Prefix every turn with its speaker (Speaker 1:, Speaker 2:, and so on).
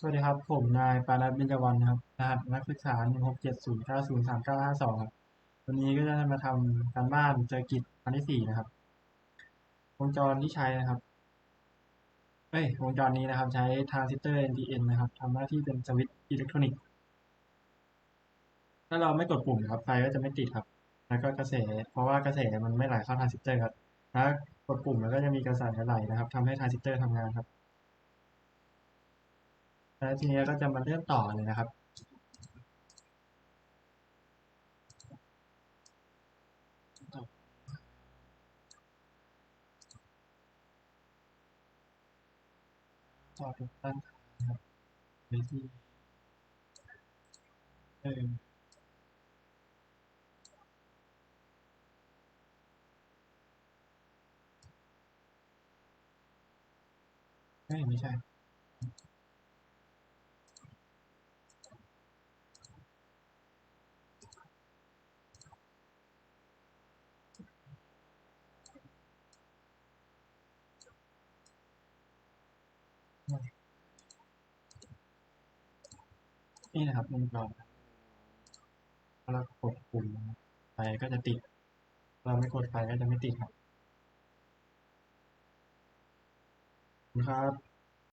Speaker 1: สวัสดีครับ ผมนายปานัดเบญจวรรณครับรหัสนักศึกษาหนึ่งหกเจ็ดศูนย์เก้าศูนย์สามเก้าห้าสองครับ วันนี้ก็จะมาทำการบ้านเจอกิจอันที่สี่นะครับ วงจรที่ใช้นะครับเอ้ยวงจรนี้นะครับ ใช้ทรานซิสเตอร์ NPN นะครับทำหน้าที่เป็นสวิตช์อิเล็กทรอนิกส์ถ้าเราไม่กดปุ่มนะครับไฟก็จะไม่ติดครับ แล้วก็กระแส เพราะว่ากระแสมันไม่ไหลเข้าทรานซิสเตอร์ครับถ้ากดปุ่มแล้วก็จะมีกระแสไหลนะครับทำให้ทรานซิสเตอร์ทำงานครับ แล้วทีนี้ก็จะมาเริ่มต่อเลยนะครับ ต่อทุกตั้งครับไปที่เออเอ้ยไม่ใช่ นี่นะครับวงจรพอเรากดปุ่มไฟก็จะติด เราไม่กดไฟก็จะไม่ติดครับครับ